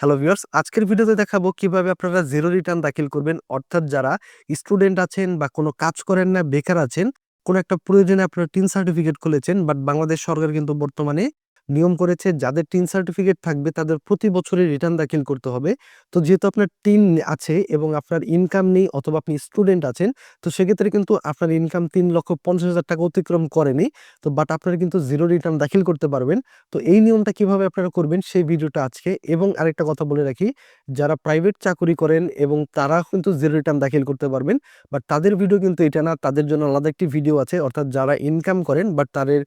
Hello viewers, আজকের ভিডিওতে দেখাবো কীভাবে আপনারা জিরো রিটার্ন দাখিল করবেন। অর্থাৎ যারা স্টুডেন্ট আছেন বা কোনো কাজ করেন না, বেকার আছেন, কোনো একটা প্রয়োজনে আপনারা টিন সার্টিফিকেট খুলেছেন বাট বাংলাদেশ সরকার কিন্তু বর্তমানে নিয়ম করেছে, যাদের টিন সার্টিফিকেট থাকবে তাদের প্রতি বছরে রিটার্ন দাখিল করতে হবে। তো যেহেতু আপনার টিন আছে এবং আপনার ইনকাম নেই অথবা আপনি স্টুডেন্ট আছেন, তো সেক্ষেত্রে কিন্তু আপনার ইনকাম তিন লক্ষ পঞ্চাশ হাজার টাকা অতিক্রম করেনি। তো বাট আপনারা কিন্তু জিরো রিটার্ন দাখিল করতে পারবেন। তো এই নিয়মটা কীভাবে আপনারা করবেন সেই ভিডিওটা আজকে। এবং আরেকটা কথা বলে রাখি, যারা প্রাইভেট চাকরি করেন এবং তারা কিন্তু জিরো রিটার্ন দাখিল করতে পারবেন বাট তাদের ভিডিও কিন্তু এটা না, তাদের জন্য আলাদা একটি ভিডিও আছে। অর্থাৎ যারা ইনকাম করেন বাট তাদের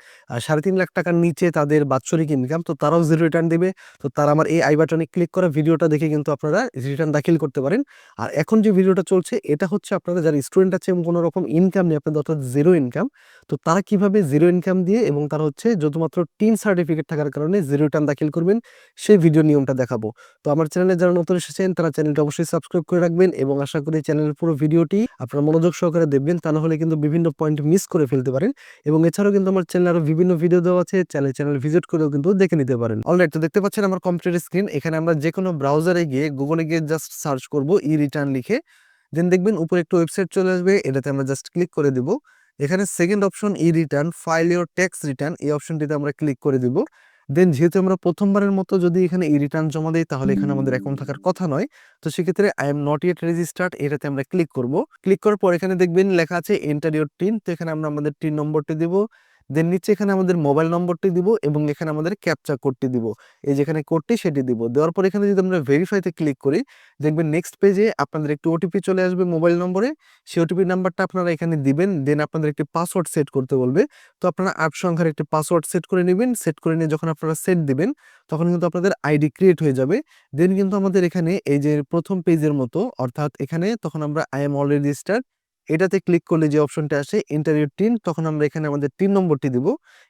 সাড়ে তিন লাখ টাকার নিচে তাদের বাৎসরিক ইনকাম তো তারাও জিরো রিটার্ন দেবে। তো তারা আমার এই আই বাটনে ক্লিক করা ভিডিওটা দেখে কিন্তু আপনারা রিটার্ন দাখিল করতে পারেন। আর এখন যে ভিডিওটা চলছে, এটা হচ্ছে আপনারা যারা স্টুডেন্ট আছে, এবং কোনো রকম ইনকাম নেই, আপনাদের অর্থাৎ জিরো ইনকাম তো তারা কীভাবে জিরো ইনকাম দিয়ে এবং তারা হচ্ছে শুধুমাত্র টিন সার্টিফিকেট থাকার কারণে জিরো রিটার্ন দাখিল করবেন, সেই ভিডিও নিয়মটা দেখাবো। তো আমার চ্যানেলে যারা নতুন এসেছেন, তারা চ্যানেলটা অবশ্যই সাবস্ক্রাইব করে রাখবেন, এবং আশা করি চ্যানেলের পুরো ভিডিওটি আপনারা মনোযোগ সহকারে দেখবেন, তা না হলে কিন্তু বিভিন্ন পয়েন্ট মিস করে ফেলতে পারেন। এবং এছাড়াও কিন্তু আমার চ্যানেলে আরও বিভিন্ন ভিডিও দেওয়া আছে চ্যানেল চ্যানেল ভিজিট করেও কিন্তু দেখে নিতে পারেন। অলরাইট তো দেখতে পাচ্ছেন আমার কম্পিউটার স্ক্রিন এখানে আমরা যে কোনো ব্রাউজারে গিয়ে গুগলে গিয়ে জাস্ট সার্চ করব ই রিটার্ন লিখে। দেন দেখবেন উপরে একটা ওয়েবসাইট চলে আসবে, এটাতে আমরা জাস্ট ক্লিক করে দিব। এখানে second option E return file your tax return এই অপশনটিতে আমরা ক্লিক করে দিব। দেন যেহেতু আমরা প্রথমবারের মতো যদি এখানে ই রিটার্ন জমা দিই, তাহলে এখানে আমাদের অ্যাকাউন্ট থাকার কথা নয়। তো সেক্ষেত্রে I am not yet registered এটাতে আমরা ক্লিক করব। ক্লিক করার পর এখানে দেখবেন লেখা আছে এন্টার ইউর টিন তো এখানে আমরা আমাদের টিন নম্বরটি দিব। দেন নিচে এখানে আমাদের মোবাইল নম্বরটি দিব এবং এখানে আমাদের ক্যাপচা কোডটি দিব। এই যেখানে কোডটি সেটি দিব। দেওয়ার পর এখানে যদি আমরা ভেরিফাইতে ক্লিক করি, দেখবেন নেক্সট পেজে আপনাদের একটি ওটিপি চলে আসবে মোবাইল নম্বরে সেই ওটিপি নাম্বারটা আপনারা এখানে দিবেন দেন আপনাদের একটি পাসওয়ার্ড সেট করতে বলবে। তো আপনারা আট সংখ্যার একটি পাসওয়ার্ড সেট করে নেবেন। সেট করে নিয়ে যখন আপনারা সেট দিবেন, তখন কিন্তু আপনাদের আইডি ক্রিয়েট হয়ে যাবে। দেন কিন্তু আমাদের এখানে এই যে প্রথম পেজের মতো, অর্থাৎ এখানে তখন আমরা আই এম অলরেডি রেজিস্টার্ড এটাতে ক্লিক করলে যে অপশনটা আসে ইন্টারভিউ টিন তখন আমরা এখানে আমাদের টিন নম্বরটি দিব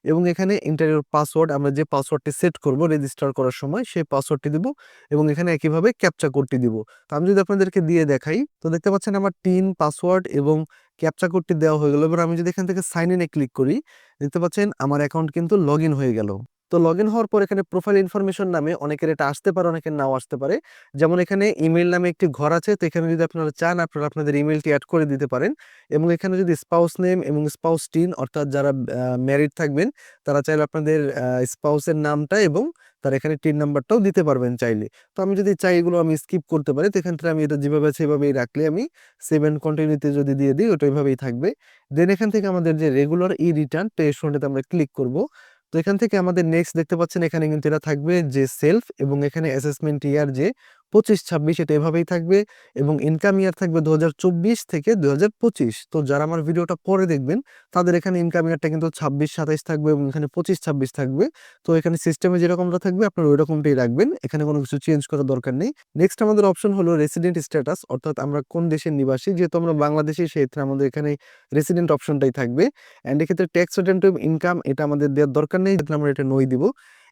এবং এখানে ইন্টারভিউর পাসওয়ার্ড আমরা যে পাসওয়ার্ডটি সেট করব রেজিস্টার করার সময়, সেই পাসওয়ার্ডটি দিব এবং এখানে একইভাবে ক্যাপচা কোডটি দিব। তো আমি যদি আপনাদেরকে দিয়ে দেখাই, তো দেখতে পাচ্ছেন আমার টিন পাসওয়ার্ড এবং ক্যাপচা কোডটি দেওয়া হয়ে গেল। এবার আমি যদি এখান থেকে সাইন ইনে ক্লিক করি, দেখতে পাচ্ছেন আমার অ্যাকাউন্ট কিন্তু লগ হয়ে গেল। তো লগ ইন হওয়ার পর এখানে প্রোফাইল ইনফরমেশন নামে অনেকের এটা আসতে পারে, অনেকের নাও আসতে পারে। যেমন এখানে ইমেল নামে একটি ঘর আছে, তো এখানে যদি আপনারা চান, আপনারা আপনাদের ইমেলটি অ্যাড করে দিতে পারেন। এবং এখানে যদি স্পাউস নেম এবং স্পাউস টিন অর্থাৎ যারা ম্যারিড থাকবেন, তারা চাইলে আপনাদের স্পাউসের নামটা এবং তার এখানে টিন নাম্বারটাও দিতে পারবেন চাইলে। তো আমি যদি চাই এগুলো আমি স্কিপ করতে পারি, তো এখান থেকে আমি এটা যেভাবে আছে এভাবেই রাখলে আমি সেভেন কন্টিনিউতে যদি দিয়ে দিই, ওটা এভাবেই থাকবে। দেন এখান থেকে আমাদের যে রেগুলার ই রিটার্ন তো শোনটাতে আমরা ক্লিক করব। তো এখান থেকে আমাদের নেক্সট দেখতে পাচ্ছেন এখানে কিন্তু এটা থাকবে যে সেলফ এবং এখানে অ্যাসেসমেন্ট ইয়ার যে পঁচিশ, ছাব্বিশ এটা এভাবেই থাকবে এবং ইনকাম ইয়ার থাকবে দু হাজার চব্বিশ থেকে দু হাজার পঁচিশ। তো যারা আমার ভিডিওটা পরে দেখবেন, তাদের এখানে ইনকাম ইয়ারটা কিন্তু ছাব্বিশ, সাতাইশ থাকবে এবং এখানে পঁচিশ, ছাব্বিশ থাকবে। তো এখানে সিস্টেমে যেরকমটা থাকবে, আপনারা ওই রকমটাই রাখবেন। এখানে কোনো কিছু চেঞ্জ করার দরকার নেই। নেক্সট আমাদের অপশন হলো রেসিডেন্ট স্ট্যাটাস অর্থাৎ আমরা কোন দেশের নিবাসী, যেহেতু আমরা বাংলাদেশি, সেক্ষেত্রে আমাদের এখানে রেসিডেন্ট অপশনটাই থাকবে। অ্যান্ড এক্ষেত্রে ট্যাক্স রিটার্ন ইনকাম এটা আমাদের দেওয়ার দরকার নেই আমরা এটা নই দিব।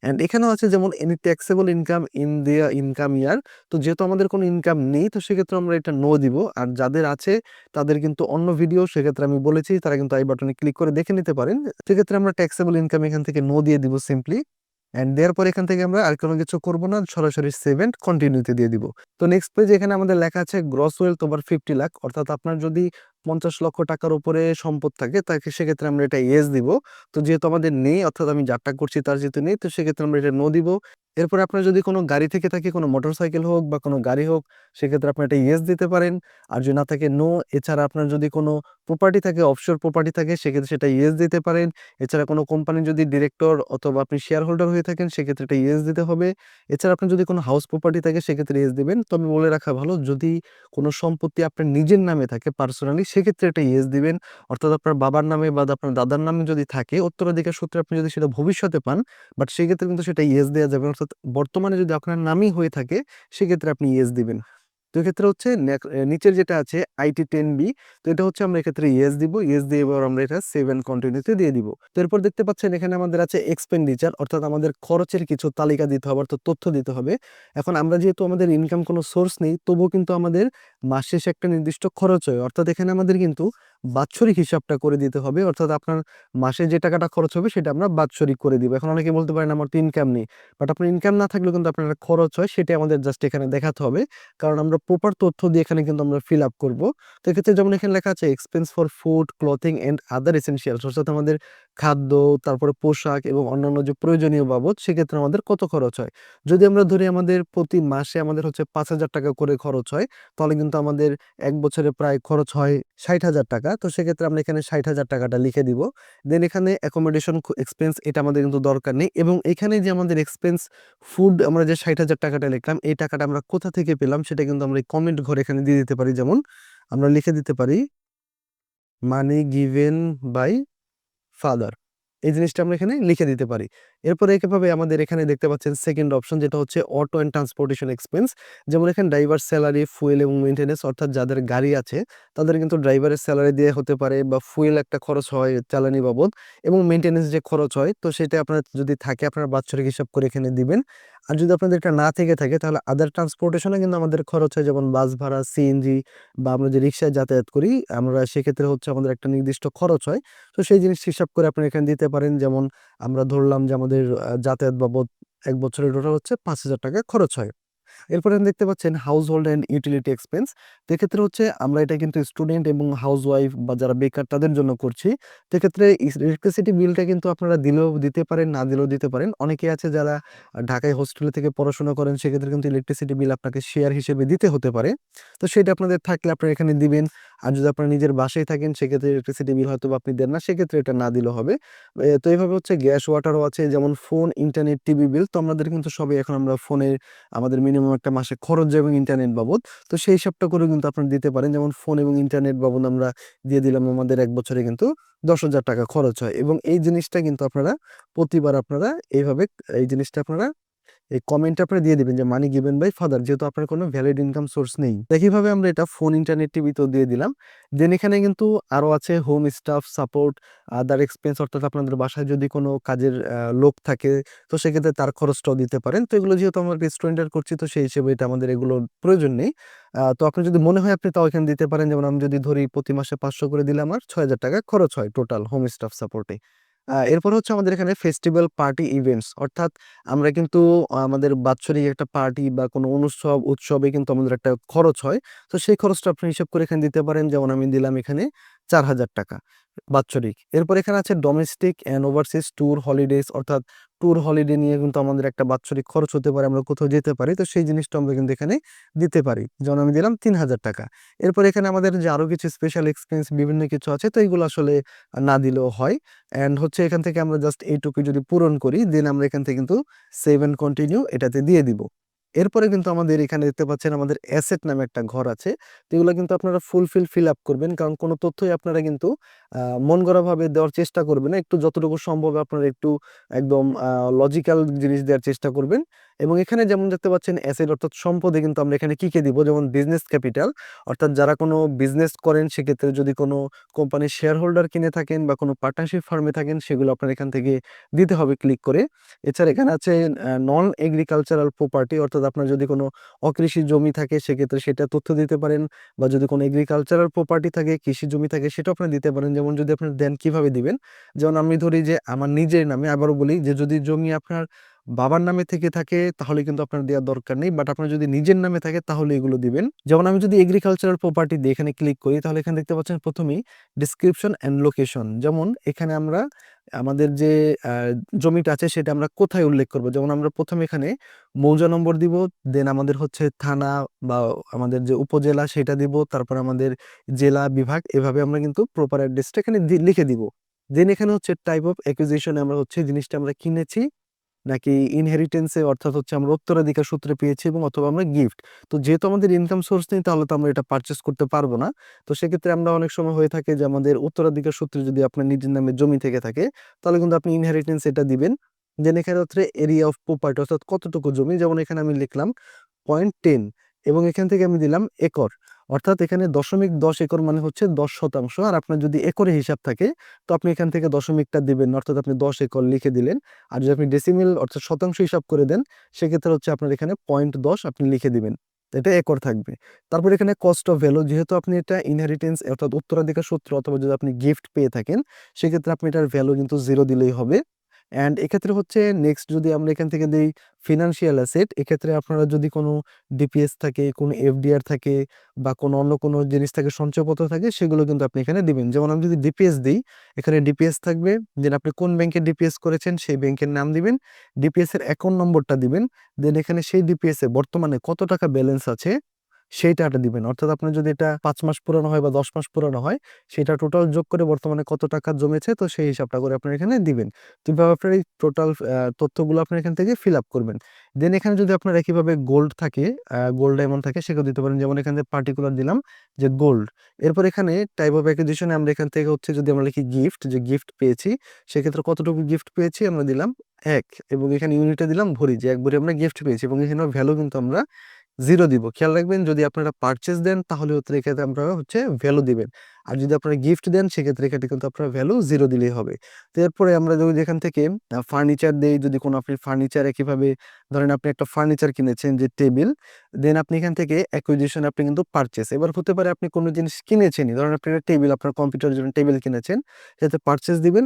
অ্যান্ড এখানেও আছে যেমন any taxable income in their income year তো যেহেতু আমাদের কোনো ইনকাম নেই, তো সেক্ষেত্রে আমরা এটা নো দিব। আর যাদের আছে, তাদের কিন্তু অন্য ভিডিও সেক্ষেত্রে আমি বলেছি, তারা কিন্তু আই বাটনে ক্লিক করে দেখে নিতে পারেন। সেক্ষেত্রে আমরা ট্যাক্সেবল ইনকাম এখান থেকে নো দিয়ে দিব সিম্পলি অ্যান্ড দেওয়ার পর এখান থেকে আমরা আর কোনো কিছু করব না, সরাসরি সেভেন্ট কন্টিনিউতে দিয়ে দিব। তো নেক্সট পেজ এখানে আমাদের লেখা আছে gross wealth over fifty lakh অর্থাৎ আপনার যদি পঞ্চাশ লক্ষ টাকার উপরে সম্পদ থাকে, তাকে সেক্ষেত্রে আমরা এটা ইয়েস দিব। তো যেহেতু আমাদের নেই, অর্থাৎ আমি যারটা করছি তার যেহেতু নেই, তো সেক্ষেত্রে আমরা এটা নো দিব। এরপরে আপনার যদি কোনো গাড়ি থেকে থাকে, কোনো মোটরসাইকেল হোক বা কোনো গাড়ি হোক, সেক্ষেত্রে আপনি এটা ইয়েস দিতে পারেন। আর যদি না থাকে নো এছাড়া আপনার যদি কোনো প্রপার্টি থাকে অফশোর প্রপার্টি থাকে, সেক্ষেত্রে সেটা ইয়েস দিতে পারেন। এছাড়া কোনো কোম্পানির যদি ডিরেক্টর অথবা আপনি শেয়ার হোল্ডার হয়ে থাকেন, সেক্ষেত্রে এটা ইয়েস দিতে হবে। এছাড়া আপনার যদি কোনো হাউস প্রপার্টি থাকে, সেক্ষেত্রে ইয়েস দিবেন। তবে বলে রাখা ভালো, যদি কোনো সম্পত্তি আপনার নিজের নামে থাকে পার্সোনালি সেক্ষেত্রে এটা ইয়েস দিবেন। অর্থাৎ আপনার বাবার নামে বা আপনার দাদার নামে যদি থাকে, উত্তরাধিকার সূত্রে আপনি যদি সেটা ভবিষ্যতে পান বাট সেক্ষেত্রে কিন্তু সেটা ইয়েস দেওয়া যাবে। অর্থাৎ বর্তমানে যদি আপনার নামই হয়ে থাকে, সেক্ষেত্রে আপনি ইয়েস দিবেন। তো এক্ষেত্রে হচ্ছে নিচের যেটা আছে আইটি টেন বি তো এটা হচ্ছে আমরা এক্ষেত্রে ইয়েস দিব ইয়েস দিয়ে এবার আমরা এটা সেভেন কন্টিনিউতে দিয়ে দিব। তো এরপর দেখতে পাচ্ছেন এখানে আমাদের আছে এক্সপেন্ডিচার অর্থাৎ আমাদের খরচের কিছু তালিকা দিতে হবে, অর্থাৎ তথ্য দিতে হবে। এখন আমরা যেহেতু আমাদের ইনকাম কোনো সোর্স নেই, তবুও কিন্তু আমাদের মাস শেষে একটা নির্দিষ্ট খরচ হয়। অর্থাৎ এখানে আমাদের কিন্তু বাৎসরিক হিসাবটা করে দিতে হবে। অর্থাৎ আপনার মাসে যে টাকাটা খরচ হবে সেটা আমরা বাৎসরিক করে দিব। এখন অনেকে বলতে পারেন আমার তো ইনকাম নেই। বাট আপনার ইনকাম না থাকলে কিন্তু আপনার খরচ হয়, সেটা আমাদের জাস্ট এখানে দেখাতে হবে। কারণ আমরা প্রপার তথ্য দিয়ে এখানে কিন্তু আমরা ফিল আপ করব। তো এক্ষেত্রে যেমন এখানে লেখা আছে expense for food clothing and other essentials অর্থাৎ আমাদের খাদ্য, তারপরে পোশাক এবং অন্যান্য যে প্রয়োজনীয় বাবদ, সেক্ষেত্রে আমাদের কত খরচ হয়? যদি আমরা ধরি আমাদের প্রতি মাসে আমাদের হচ্ছে পাঁচ হাজার টাকা করে খরচ হয়, তাহলে কিন্তু আমাদের এক বছরে প্রায় খরচ হয় ষাট হাজার টাকা। তো সেক্ষেত্রে আমরা এখানে ষাট হাজার টাকাটা লিখে দিব। দেন এখানে অ্যাকোমোডেশন এক্সপেন্স এটা আমাদের কিন্তু দরকার নেই এবং এখানে যে আমাদের এক্সপেন্স ফুড আমরা যে ষাট হাজার টাকাটা লিখলাম, এই টাকাটা আমরা কোথা থেকে পেলাম, সেটা কিন্তু আমরা এই কমেন্ট ঘরে এখানে দিয়ে দিতে পারি। যেমন আমরা লিখে দিতে পারি মানি গিভেন বাই ফাদার। এই জিনিসটা আমরা এখানে লিখে দিতে পারি। এরপরে একইভাবে আমাদের এখানে দেখতে পাচ্ছেন সেকেন্ড অপশন যেটা হচ্ছে অটো অ্যান্ড ট্রান্সপোর্টেশন এক্সপেন্স যেমন এখানে ড্রাইভার স্যালারি ফুয়েল এবং মেনটেন্যান্স অর্থাৎ যাদের গাড়ি আছে, তাদের কিন্তু ড্রাইভারের স্যালারি দিয়ে হতে পারে বা ফুয়েল একটা খরচ হয় চালানি বাবদ এবং মেনটেন্যান্স যে খরচ হয়, তো সেটা আপনার যদি থাকে আপনার বাৎসরিক হিসাব করে এখানে দিবেন। আর যদি আপনাদের এটা না থেকে থাকে তাহলে আদার ট্রান্সপোর্টেশনে কিন্তু আমাদের খরচ হয়, যেমন বাস ভাড়া সিএনজি বা আমরা যে রিক্সায় যাতায়াত করি, আমরা সেক্ষেত্রে হচ্ছে আমাদের একটা নির্দিষ্ট খরচ হয়। তো সেই জিনিস হিসাব করে আপনি এখানে দিতে পারেন। যেমন আমরা ধরলাম যে আমাদের আহ, যাতায়াত বাবদ এক বছরের টোটাল হচ্ছে পাঁচ হাজার টাকা খরচ হয়। এরপরে দেখতে পাচ্ছেন household and utility expense সেক্ষেত্রে হচ্ছে আমরা এটা কিন্তু স্টুডেন্ট এবং হাউস ওয়াইফ বা যারা বেকার তাদের জন্য করছি। সেক্ষেত্রে ইলেকট্রিসিটি বিলটা কিন্তু আপনারা দিলেও দিতে পারেন না দিলেও দিতে পারেন। অনেকে আছে যারা ঢাকায় হোস্টেলে থেকে পড়াশোনা করেন সেক্ষেত্রে কিন্তু ইলেকট্রিসিটি বিল আপনাকে শেয়ার হিসেবে দিতে হতে পারে। তো সেটা আপনাদের থাকলে আপনারা এখানে দিবেন। আর যদি আপনারা নিজের বাসায় থাকেন, সেক্ষেত্রে ইলেকট্রিসিটি বিল হয়তো আপনি দেন না, সেক্ষেত্রে এটা না দিলেও হবে। তো এইভাবে হচ্ছে গ্যাস ওয়াটারও আছে, যেমন ফোন ইন্টারনেট টিভি বিল তো আমাদের কিন্তু সবাই এখন আমরা ফোনে আমাদের মিনিমাম একটা মাসে খরচ এবং ইন্টারনেট বাবদ। তো সেই হিসাবটা করে কিন্তু আপনারা দিতে পারেন, যেমন ফোন এবং ইন্টারনেট বাবদ আমরা দিয়ে দিলাম, আমাদের এক বছরে কিন্তু দশ হাজার টাকা খরচ হয়। এবং এই জিনিসটা কিন্তু আপনারা প্রতিবার আপনারা এইভাবে, এই জিনিসটা আপনারা এই কমেন্ট আপনারা দিয়ে দিবেন যে মানি গিভেন বাই ফাদার যেহেতু আপনার কোনো ভ্যালিড ইনকাম সোর্স নেই। একইভাবে আমরা এটা ফোন ইন্টারনেট টিভিতেও দিয়ে দিলাম। দেন এখানে কিন্তু আরও আছে home staff support other expense অর্থাৎ আপনাদের বাসায় যদি কোনো কাজের লোক থাকে, তো সেক্ষেত্রে তার খরচটাও দিতে পারেন। তো এগুলো যেহেতু আমরা রেস্টুরেন্টের করছি, তো সেই হিসেবে এটা আমাদের এগুলোর প্রয়োজন নেই। তো আপনি যদি মনে হয় আপনি তাও এখানে দিতে পারেন। যেমন আমি যদি ধরি প্রতি মাসে পাঁচশো করে দিলে আমার ছয় হাজার টাকা খরচ হয় টোটাল হোম স্টাফ সাপোর্টে এরপর হচ্ছে আমাদের এখানে ফেস্টিভ্যাল পার্টি ইভেন্টস অর্থাৎ আমরা কিন্তু আমাদের বাৎসরিক একটা পার্টি বা কোনো অনুষ্ঠাব উৎসবে কিন্তু আমাদের একটা খরচ হয়। তো সেই খরচটা আপনি হিসাব করে এখানে দিতে পারেন। যেমন আমি দিলাম এখানে চার হাজার টাকা বাৎসরিক। এরপর এখানে আছে domestic and overseas tour holidays অর্থাৎ ট্যুর হলিডে নিয়ে কিন্তু আমাদের একটা বাৎসরিক খরচ হতে পারে, আমরা কোথাও যেতে পারি। তো সেই জিনিসটা আমরা কিন্তু এখানে দিতে পারি। যেমন আমি দিলাম তিন হাজার টাকা। এরপর এখানে আমাদের যে আরও কিছু স্পেশাল এক্সপেন্স বিভিন্ন কিছু আছে, তো এইগুলো আসলে না দিলেও হয়। অ্যান্ড হচ্ছে এখান থেকে আমরা জাস্ট এইটুকু যদি পূরণ করি দেন আমরা এখান থেকে কিন্তু সেভ অ্যান্ড কন্টিনিউ এটাতে দিয়ে দিব। এরপরে কিন্তু আমাদের এখানে দেখতে পাচ্ছেন আমাদের অ্যাসেট নামে একটা ঘর আছে। এগুলো কিন্তু আপনারা ফুলফিল ফিল আপ করবেন। কারণ কোনো তথ্যই আপনারা কিন্তু মন গড়াভাবে দেওয়ার চেষ্টা করবেন না। একটু যতটুকু সম্ভব আপনারা একটু একদম লজিক্যাল জিনিস দেওয়ার চেষ্টা করবেন। এবং এখানে যেমন দেখতে পাচ্ছেন, অ্যাসেট অর্থাৎ সম্পদে কিন্তু আমরা এখানে কী কে দিব? যেমন বিজনেস ক্যাপিটাল, অর্থাৎ যারা কোনো বিজনেস করেন, সেক্ষেত্রে যদি কোনো কোম্পানির শেয়ার হোল্ডার কিনে থাকেন বা কোনো পার্টনারশিপ ফার্মে থাকেন, সেগুলো আপনার এখান থেকে দিতে হবে ক্লিক করে। এছাড়া এখানে আছে নন এগ্রিকালচারাল প্রপার্টি অর্থাৎ আপনার যদি কোনো অকৃষি জমি থাকে, সেক্ষেত্রে সেটা তথ্য দিতে পারেন বা যদি কোনো এগ্রিকালচারাল প্রপার্টি থাকে, কৃষি জমি থাকে সেটা আপনি দিতে পারেন। যেমন যদি আপনার দেন কীভাবে দিবেন? যেমন আমি ধরি যে, আমার নিজের নামে আবারও বলি যে, যদি জমি আপনার বাবার নামে থেকে থাকে, তাহলে কিন্তু আপনার দেওয়ার দরকার নেই। বাট আপনার যদি নিজের নামে থাকে, তাহলে এগুলো দিবেন। যেমন আমি যদি এগ্রিকালচারাল প্রপার্টি দিয়ে এখানে ক্লিক করি, তাহলে এখানে দেখতে পাচ্ছেন প্রথমেই ডিসক্রিপশন অ্যান্ড লোকেশন যেমন এখানে আমরা আমাদের যে জমিটা আছে, সেটা আমরা কোথায় উল্লেখ করব? যেমন আমরা প্রথমে এখানে মৌজা নম্বর দিব দেন আমাদের হচ্ছে থানা বা আমাদের যে উপজেলা, সেটা দিব, তারপর আমাদের জেলা, বিভাগ, এভাবে আমরা কিন্তু প্রপার অ্যাড্রেসটা এখানে লিখে দিব। দেন এখানে হচ্ছে টাইপ অফ অ্যাকুইজিশন আমরা হচ্ছে জিনিসটা আমরা কিনেছি। নাকি ইনহেরিটেন্সে অর্থাৎ হচ্ছে আমরা উত্তরাধিকার সূত্রে পেয়েছি এবং অথবা আমরা গিফট তো যেহেতু আমাদের ইনকাম সোর্স নেই, তাহলে তো আমরা এটা পারচেস করতে পারব না। তো সেক্ষেত্রে আমরা অনেক সময় হয়ে থাকে যে আমাদের উত্তরাধিকার সূত্রে যদি আপনার নিজের নামে জমি থেকে থাকে, তাহলে কিন্তু আপনি ইনহেরিটেন্স এটা দিবেন। দেন এখানে হচ্ছে এরিয়া অফ প্রপার্টি অর্থাৎ কতটুকু জমি? যেমন এখানে আমি লিখলাম পয়েন্ট টেন এবং এখান থেকে আমি দিলাম একর। অর্থাৎ এখানে দশমিক দশ একর মানে হচ্ছে দশ শতাংশ। আর আপনার যদি একরে হিসাব থাকে, তো আপনি এখান থেকে দশমিকটা দিবেন, অর্থাৎ আপনি দশ একর লিখে দিলেন। আর যদি আপনি ডেসিমিল অর্থাৎ শতাংশ হিসাব করে দেন, সেক্ষেত্রে হচ্ছে আপনার এখানে পয়েন্ট দশ আপনি লিখে দিবেন। এটা একর থাকবে। তারপর এখানে কস্ট অফ ভ্যালু যেহেতু আপনি এটা ইনহেরিটেন্স অর্থাৎ উত্তরাধিকার সূত্র অথবা যদি আপনি গিফট পেয়ে থাকেন, সেক্ষেত্রে আপনি এটার ভ্যালু কিন্তু জিরো দিলেই হবে। অ্যান্ড এক্ষেত্রে হচ্ছে নেক্সট যদি আমরা এখান থেকে দিই ফিনান্সিয়াল অ্যাসেট এক্ষেত্রে আপনারা যদি কোনো ডিপিএস থাকে, কোনো এফডিআর থাকে বা কোনো অন্য কোনো জিনিস থাকে, সঞ্চয়পত্র থাকে, সেগুলো কিন্তু আপনি এখানে দিবেন। যেমন আমি যদি ডিপিএস দিই, এখানে ডিপিএস থাকবে দেন আপনি কোন ব্যাংকে ডিপিএস করেছেন, সেই ব্যাংকের নাম দিবেন ডিপিএস এর অ্যাকাউন্ট নম্বরটা দিবেন দেন এখানে সেই ডিপিএস এ বর্তমানে কত টাকা ব্যালেন্স আছে সেই টাকাটা দিবেন। অর্থাৎ আপনার যদি এটা পাঁচ মাস পুরানো হয় বা দশ মাস পুরানো হয়, সেটা টোটাল যোগ করে বর্তমানে কত টাকা জমেছে, তো সেই হিসাবটা করে আপনার এখানে দিবেন। তো আপনার এই টোটাল তথ্যগুলো আপনার এখান থেকে ফিল আপ করবেন। দেন এখানে যদি আপনার একইভাবে গোল্ড থাকে গোল্ড ডায়মন্ড থাকে, সেটাও দিতে পারেন। যেমন এখানে পার্টিকুলার দিলাম যে গোল্ড এরপর এখানে টাইপ অফ অ্যাকুইজিশনে আমরা এখান থেকে হচ্ছে যদি আমরা লিখি গিফট যে গিফট পেয়েছি, সেক্ষেত্রে কতটুকু গিফট পেয়েছি আমরা দিলাম এক। এবং এখানে ইউনিটে দিলাম ভরি, যে এক ভরি আমরা গিফট পেয়েছি। এবং এখানে ভ্যালু কিন্তু আমরা জিরো দিব। খেয়াল রাখবেন, যদি আপনারা পারচেস দেন, তাহলে হচ্ছে এক্ষেত্রে আপনারা হচ্ছে ভ্যালু দিবেন। আর যদি আপনারা গিফট দেন, সেক্ষেত্রে এখানে কিন্তু আপনারা ভ্যালু জিরো দিলেই হবে। তো এরপরে আমরা যদি এখান থেকে ফার্নিচার দেই, যদি কোনো আপনি ফার্নিচার একইভাবে ধরেন আপনি একটা ফার্নিচার কিনেছেন যে টেবিল দেন আপনি এখান থেকে অ্যাকুইজিশন আপনি কিন্তু পারচেস এবার হতে পারে আপনি কোনো জিনিস কিনেছেনই, ধরেন আপনি একটা টেবিল আপনার কম্পিউটারের জন্য টেবিল কিনেছেন সেটা পারচেস দিবেন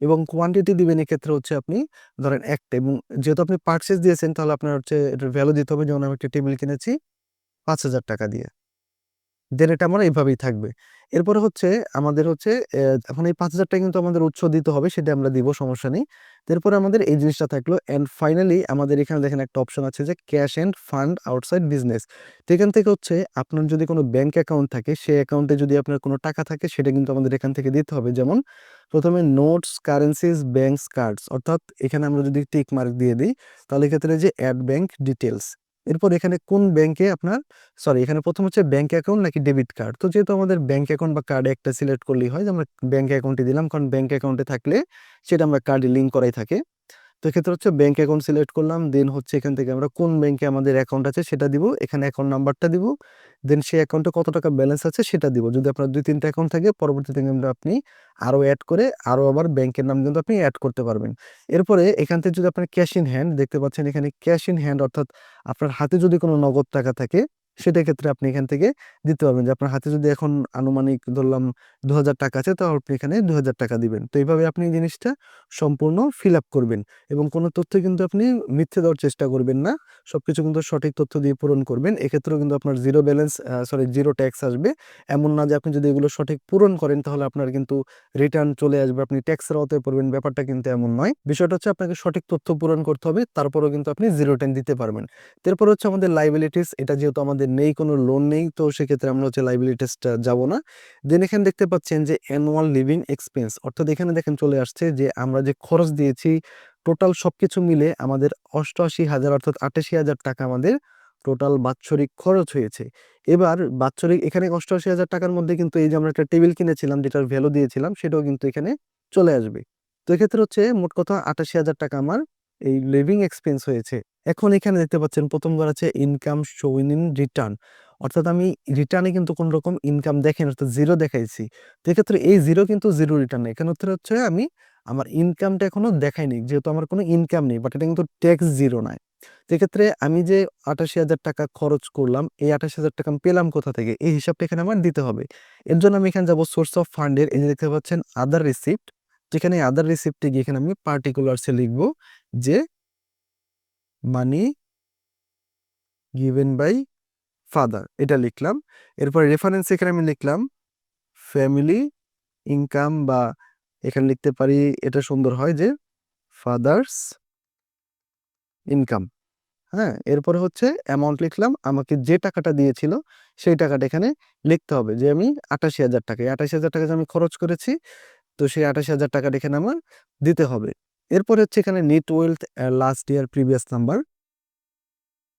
এবং কোয়ান্টিটি দিবেন এক্ষেত্রে হচ্ছে আপনি ধরেন একটা এবং যেহেতু আপনি পার্চেস দিয়েছেন তাহলে আপনার হচ্ছে এটার ভ্যালু দিতে হবে। যেমন আমি একটা টেবিল কিনেছি, পাঁচ হাজার টাকা দিয়ে। দেন এটা আমার এইভাবেই থাকবে। এরপরে হচ্ছে আমাদের হচ্ছে এখন এই পাঁচ হাজার টাকা কিন্তু আমাদের উৎস দিতে হবে, সেটা আমরা দিব, সমস্যা নেই। এরপরে আমাদের এই জিনিসটা থাকল অ্যান্ড ফাইনালি আমাদের এখানে দেখেন একটা অপশন আছে যে cash and fund outside business তো এখান থেকে হচ্ছে আপনার যদি কোনো ব্যাংক অ্যাকাউন্ট থাকে, সেই অ্যাকাউন্টে যদি আপনার কোনো টাকা থাকে, সেটা কিন্তু আমাদের এখান থেকে দিতে হবে। যেমন, প্রথমে নোটস কারেন্সিজ ব্যাংকস কার্ডস অর্থাৎ এখানে আমরা যদি টিক মার্ক দিয়ে দিই, তাহলে এক্ষেত্রে যে অ্যাড ব্যাংক ডিটেলস এরপর এখানে কোন ব্যাংকে আপনার সরি এখানে প্রথম হচ্ছে ব্যাংক অ্যাকাউন্ট নাকি ডেবিট কার্ড তো যেহেতু আমাদের ব্যাংক অ্যাকাউন্ট বা কার্ডে একটা সিলেক্ট করলেই হয়, যে আমরা ব্যাংক অ্যাকাউন্টে দিলাম। কারণ ব্যাংক অ্যাকাউন্টে থাকলে সেটা আমরা কার্ডে লিঙ্ক করাই থাকে। তো এক্ষেত্রে হচ্ছে ব্যাংক অ্যাকাউন্ট সিলেক্ট করলাম দেন হচ্ছে এখান থেকে আমরা কোন ব্যাংকে আমাদের অ্যাকাউন্ট আছে সেটা দিব, এখানে অ্যাকাউন্ট নাম্বারটা দিব দেন সেই অ্যাকাউন্টে কত টাকা ব্যালেন্স আছে সেটা দিব। যদি আপনার দুই তিনটা অ্যাকাউন্ট থাকে, পরবর্তীতে কিন্তু আপনি আরও অ্যাড করে আরও আবার ব্যাংকের নাম কিন্তু আপনি অ্যাড করতে পারবেন। এরপরে এখান থেকে যদি আপনার ক্যাশ ইন হ্যান্ড দেখতে পাচ্ছেন এখানে ক্যাশ ইন হ্যান্ড অর্থাৎ আপনার হাতে যদি কোনো নগদ টাকা থাকে সেটা ক্ষেত্রে আপনি এখান থেকে দিতে পারবেন। যে আপনার হাতে যদি এখন আনুমানিক ধরলাম দু হাজার টাকা আছে, তাহলে আপনি এখানে দু হাজার টাকা দিবেন। তো এইভাবে আপনি জিনিসটা সম্পূর্ণ ফিল আপ করবেন এবং কোনো তথ্য কিন্তু আপনি মিথ্যে দেওয়ার চেষ্টা করবেন না। সবকিছু কিন্তু সঠিক তথ্য দিয়ে পূরণ করবেন। এক্ষেত্রেও কিন্তু আপনার zero balance sorry zero tax আসবে। এমন না যে আপনি যদি এগুলো সঠিক পূরণ করেন, তাহলে আপনার কিন্তু রিটার্ন চলে আসবে। আপনি ট্যাক্সের আওতায় পড়বেন, ব্যাপারটা কিন্তু এমন নয়। বিষয়টা হচ্ছে আপনাকে সঠিক তথ্য পূরণ করতে হবে, তারপরেও কিন্তু আপনি জিরো টেন দিতে পারবেন। তারপর হচ্ছে আমাদের লাইবিলিটিস এটা যেহেতু আমাদের নেই, কোনো লোন নেই, তো সেক্ষেত্রে আমরা হচ্ছে লাইবিলিটিসটা যাব না। দেন এখানে দেখতে পাচ্ছেন যে অ্যানুয়াল লিভিং এক্সপেন্স অর্থাৎ এখানে দেখেন চলে আসছে যে আমরা যে খরচ দিয়েছি টোটাল সব কিছু মিলে আমাদের অষ্টআশি হাজার অর্থাৎ আটাশি হাজার টাকা আমাদের টোটাল বাৎসরিক খরচ হয়েছে। এবার বাৎসরিক, এখানে অষ্টআশি হাজার টাকার মধ্যে কিন্তু এই যে আমরা একটা টেবিল কিনেছিলাম, যেটার ভ্যালু দিয়েছিলাম, সেটাও কিন্তু এখানে চলে আসবে। তো এক্ষেত্রে হচ্ছে মোট কথা আটাশি হাজার টাকা আমার এই লিভিং এক্সপেন্স হয়েছে। এখন এখানে দেখতে পাচ্ছেন, প্রথম ঘর আছে ইনকাম শোইন ইন রিটার্ন অর্থাৎ আমি রিটার্নে কিন্তু কোন রকম ইনকাম দেখেন, অর্থাৎ জিরো দেখাইছি। এক্ষেত্রে এই জিরো কিন্তু জিরো রিটার্ন এখানে হচ্ছে আমি আমার ইনকামটা এখনও দেখাইনি, যেহেতু আমার কোনো ইনকাম নেই বাট এটা কিন্তু ট্যাক্স জিরো নয় সেক্ষেত্রে আমি যে আটাশি হাজার টাকা খরচ করলাম, এই আটাশি হাজার টাকা আমি পেলাম কোথা থেকে? এই হিসাবটা এখানে আমার দিতে হবে। এর জন্য আমি এখানে যাব সোর্স অফ ফান্ডের এই যে দেখতে পাচ্ছেন আদার রিসিপ্ট যেখানে আদার রিসিপ্টে গিয়ে এখানে আমি পার্টিকুলারসে লিখব। যে মানি গিভেন বাই ফাদার এটা লিখলাম। এরপর রেফারেন্স এখানে আমি লিখলাম ফ্যামিলি ইনকাম বা এখানে লিখতে পারি, এটা সুন্দর হয় যে ফাদার্স ইনকাম হ্যাঁ এরপরে হচ্ছে অ্যামাউন্ট লিখলাম, আমাকে যে টাকাটা দিয়েছিল, সেই টাকাটা এখানে লিখতে হবে যে আমি আটাশি হাজার টাকা আটাশি হাজার টাকা যে আমি খরচ করেছি, তো সেই আটাশি হাজার টাকাটা এখানে আমার দিতে হবে। এরপরে হচ্ছে এখানে net wealth last year previous number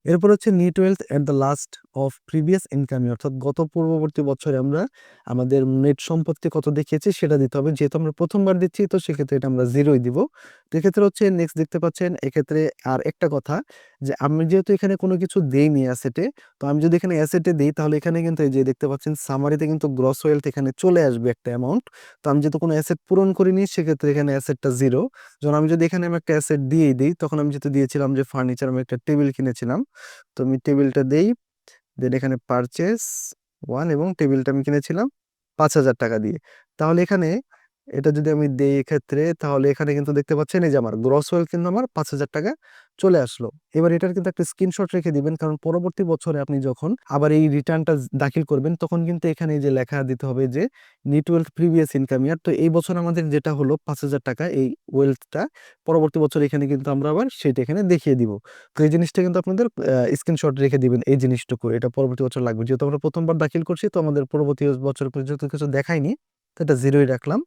এরপর হচ্ছে net wealth at the last of previous ইনকামে অর্থাৎ গত পূর্ববর্তী বছরে আমরা আমাদের নেট সম্পত্তি কত দেখিয়েছি সেটা দিতে হবে। যেহেতু আমরা প্রথমবার দিচ্ছি, তো সেক্ষেত্রে এটা আমরা জিরোই দিব। তো এক্ষেত্রে হচ্ছে নেক্সট দেখতে পাচ্ছেন, এক্ষেত্রে আর একটা কথা যে আমি যেহেতু এখানে কোনো কিছু দেইনি অ্যাসেটে তো আমি যদি এখানে অ্যাসেটে দিই, তাহলে এখানে কিন্তু এই যে দেখতে পাচ্ছেন সামারিতে কিন্তু গ্রস ওয়েলথ এখানে চলে আসবে একটা অ্যামাউন্ট তো আমি যেহেতু কোনো অ্যাসেট পূরণ করিনি, সেক্ষেত্রে এখানে অ্যাসেটটা জিরো যখন আমি যদি এখানে আমি একটা অ্যাসেট দিয়েই দিই, তখন আমি যেহেতু দিয়েছিলাম যে ফার্নিচার আমি একটা টেবিল কিনেছিলাম। তো আমি টেবিলটা দেই দেন এখানে পারচেস ওয়ান এবং টেবিলটা আমি কিনেছিলাম পাঁচ হাজার টাকা দিয়ে। তাহলে এখানে এটা যদি আমি দেই এক্ষেত্রে, তাহলে এখানে কিন্তু দেখতে পাচ্ছেন, এই যে আমার গ্রস ওয়েল কিন্তু আমার পাঁচ হাজার টাকা চলে আসলো। এবার এটার কিন্তু একটা স্ক্রিনশট রেখে দিবেন, কারণ পরবর্তী বছরে আপনি যখন আবার এই রিটার্নটা দাখিল করবেন, তখন কিন্তু এখানে যে লেখা দিতে হবে যে net wealth previous income year তো এই বছর আমাদের যেটা হলো পাঁচ হাজার টাকা, এই ওয়েলথটা পরবর্তী বছর এখানে কিন্তু আমরা আবার সেটা এখানে দেখিয়ে দিব। তো এই জিনিসটা কিন্তু আপনাদের স্ক্রিনশট রেখে দিবেন এই জিনিসটুকু, এটা পরবর্তী বছর লাগবে। যেহেতু আমরা প্রথমবার দাখিল করছি, তো আমাদের পরবর্তী বছর পর্যন্ত কিছু দেখায়নি, তো এটা জিরোই রাখলাম।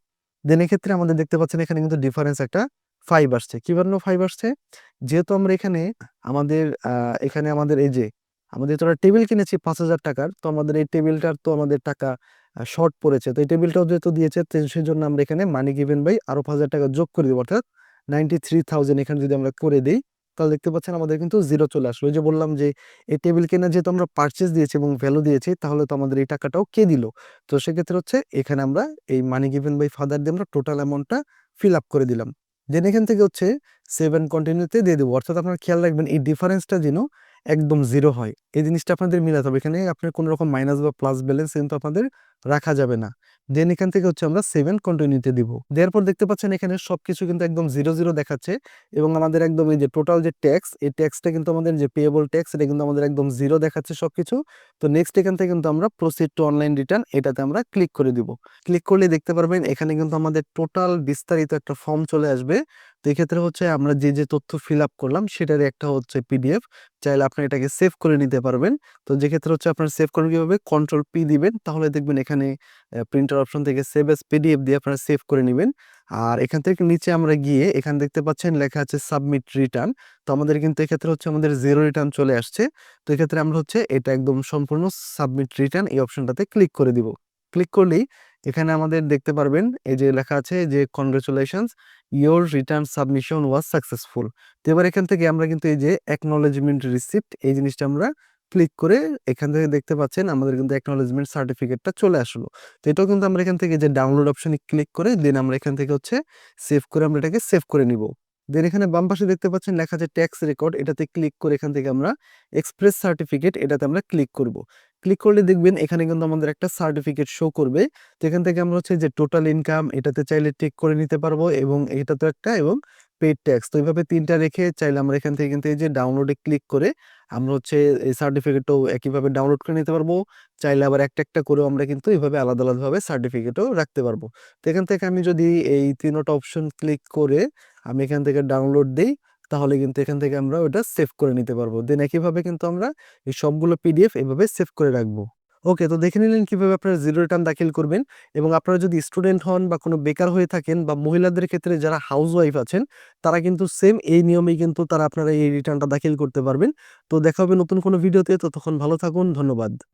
দেন এক্ষেত্রে আমাদের দেখতে পাচ্ছেন এখানে কিন্তু ডিফারেন্স একটা ফাইভ আসছে। কি জন্য ফাইভ আসছে? যেহেতু আমরা এখানে আমাদের এখানে আমাদের এই যে, আমাদের তোরা টেবিল কিনেছি পাঁচ হাজার টাকার, তো আমাদের এই টেবিলটার তো আমাদের টাকা শর্ট পড়েছে। তো এই টেবিলটাও যেহেতু দিয়েছে সেই জন্য আমরা এখানে মানি গিভেন বাই আরও পাঁচ হাজার টাকা যোগ করে দিব। অর্থাৎ নাইনটি থ্রি থাউজেন্ড এখানে যদি আমরা করে দিই তাহলে দেখতে পাচ্ছেন আমাদের কিন্তু জিরো চলে আসলো। যে বললাম যে, এই টেবিল কেনা যেহেতু আমরা পারচেস দিয়েছি এবং ভ্যালু দিয়েছি, তাহলে তো আমাদের এই টাকাটাও কে দিল? তো সেক্ষেত্রে হচ্ছে এখানে আমরা এই মানি গিভেন বাই ফাদার দিয়ে আমরা টোটাল অ্যামাউন্টটা ফিল আপ করে দিলাম। দেন এখান থেকে হচ্ছে সেভেন কন্টিনিউতে দিয়ে দেবো। অর্থাৎ আপনারা খেয়াল রাখবেন, এই ডিফারেন্সটা যেন একদম জিরো হয়। এই জিনিসটা আপনাদের মিলাতে হবে। এখানে আপনার কোনো রকম মাইনাস বা প্লাস ব্যালেন্স কিন্তু আপনাদের রাখা যাবে না। দেন এখান থেকে হচ্ছে আমরা সেভেন কন্টিনিউতে দিব। দেওয়ার পর দেখতে পাচ্ছেন এখানে সবকিছু কিন্তু একদম জিরো জিরো দেখাচ্ছে এবং আমাদের একদম এই যে টোটাল যে ট্যাক্স এই ট্যাক্সটা কিন্তু আমাদের যে পেয়েবল ট্যাক্স এটা কিন্তু আমাদের একদম জিরো দেখাচ্ছে সবকিছু। তো নেক্সট এখান থেকে কিন্তু আমরা প্রসিড টু অনলাইন রিটার্ন এটাতে আমরা ক্লিক করে দিব। ক্লিক করলে দেখতে পারবেন এখানে কিন্তু আমাদের টোটাল বিস্তারিত একটা ফর্ম চলে আসবে। তো এক্ষেত্রে হচ্ছে আমরা যে যে তথ্য ফিল আপ করলাম সেটার একটা হচ্ছে পিডিএফ। চাইলে আপনি এটাকে সেভ করে নিতে পারবেন। তো যে ক্ষেত্রে হচ্ছে আপনার সেভ করবেন কীভাবে? কন্ট্রোল পি দিবেন। তাহলে দেখবেন এখানে প্রিন্টার অপশন থেকে সেভ এস পিডিএফ দিয়ে আপনারা সেভ করে নেবেন। আর এখান থেকে নিচে আমরা গিয়ে এখানে দেখতে পাচ্ছেন লেখা আছে সাবমিট রিটার্ন তো আমাদের কিন্তু এক্ষেত্রে হচ্ছে আমাদের জিরো রিটার্ন চলে আসছে। তো এক্ষেত্রে আমরা হচ্ছে এটা একদম সম্পূর্ণ সাবমিট রিটার্ন এই অপশনটাতে ক্লিক করে দিব। ক্লিক করলেই এখানে আমাদের দেখতে পারবেন এই যে লেখা আছে যে congratulations your return submission was successful তো এবার এখান থেকে আমরা কিন্তু এই যে অ্যাকনোলেজমেন্ট রিসিপ্ট এই জিনিসটা আমরা ক্লিক করে এখান থেকে দেখতে পাচ্ছেন আমাদের কিন্তু অ্যাকনোলেজমেন্ট সার্টিফিকেটটা চলে আসলো। তো এটাও কিন্তু আমরা এখান থেকে যে ডাউনলোড অপশনে ক্লিক করে দেন আমরা এখান থেকে হচ্ছে সেভ করে আমরা এটাকে সেভ করে নিব। দেন এখানে বাম পাশে দেখতে পাচ্ছেন লেখা আছে ট্যাক্স রেকর্ড এটাতে ক্লিক করে এখান থেকে আমরা এক্সপ্রেস সার্টিফিকেট এটাতে আমরা ক্লিক করব। ক্লিক করলে দেখবেন এখানে কিন্তু আমাদের একটা সার্টিফিকেট শো করবে। তো এখান থেকে আমরা হচ্ছে যে টোটাল ইনকাম এটাতে চাইলে টেক করে নিতে পারব এবং এটা তো একটা এবং পেড ট্যাক্স তো এইভাবে তিনটা রেখে চাইলে আমরা এখান থেকে কিন্তু এই যে ডাউনলোডে ক্লিক করে আমরা হচ্ছে এই সার্টিফিকেটও একইভাবে ডাউনলোড করে নিতে পারব। চাইলে আবার একটা একটা করেও আমরা কিন্তু এইভাবে আলাদা আলাদাভাবে সার্টিফিকেটও রাখতে পারব। তো এখান থেকে আমি যদি এই তিনটা অপশন ক্লিক করে আমি এখান থেকে ডাউনলোড দিই তাহলে কিন্তু এখান থেকে আমরা ওটা সেভ করে নিতে পারব। দেন একইভাবে কিন্তু আমরা এই সবগুলো পিডিএফ এভাবে সেভ করে রাখব। ওকে তো দেখে নিলেন কীভাবে আপনারা জিরো রিটার্ন দাখিল করবেন এবং আপনারা যদি স্টুডেন্ট হন বা কোনো বেকার হয়ে থাকেন বা মহিলাদের ক্ষেত্রে যারা হাউস ওয়াইফ আছেন, তারা কিন্তু সেম এই নিয়মেই কিন্তু তারা আপনারা এই রিটার্নটা দাখিল করতে পারবেন। তো দেখা হবে নতুন কোনো ভিডিওতে ততক্ষণ ভালো থাকুন, ধন্যবাদ।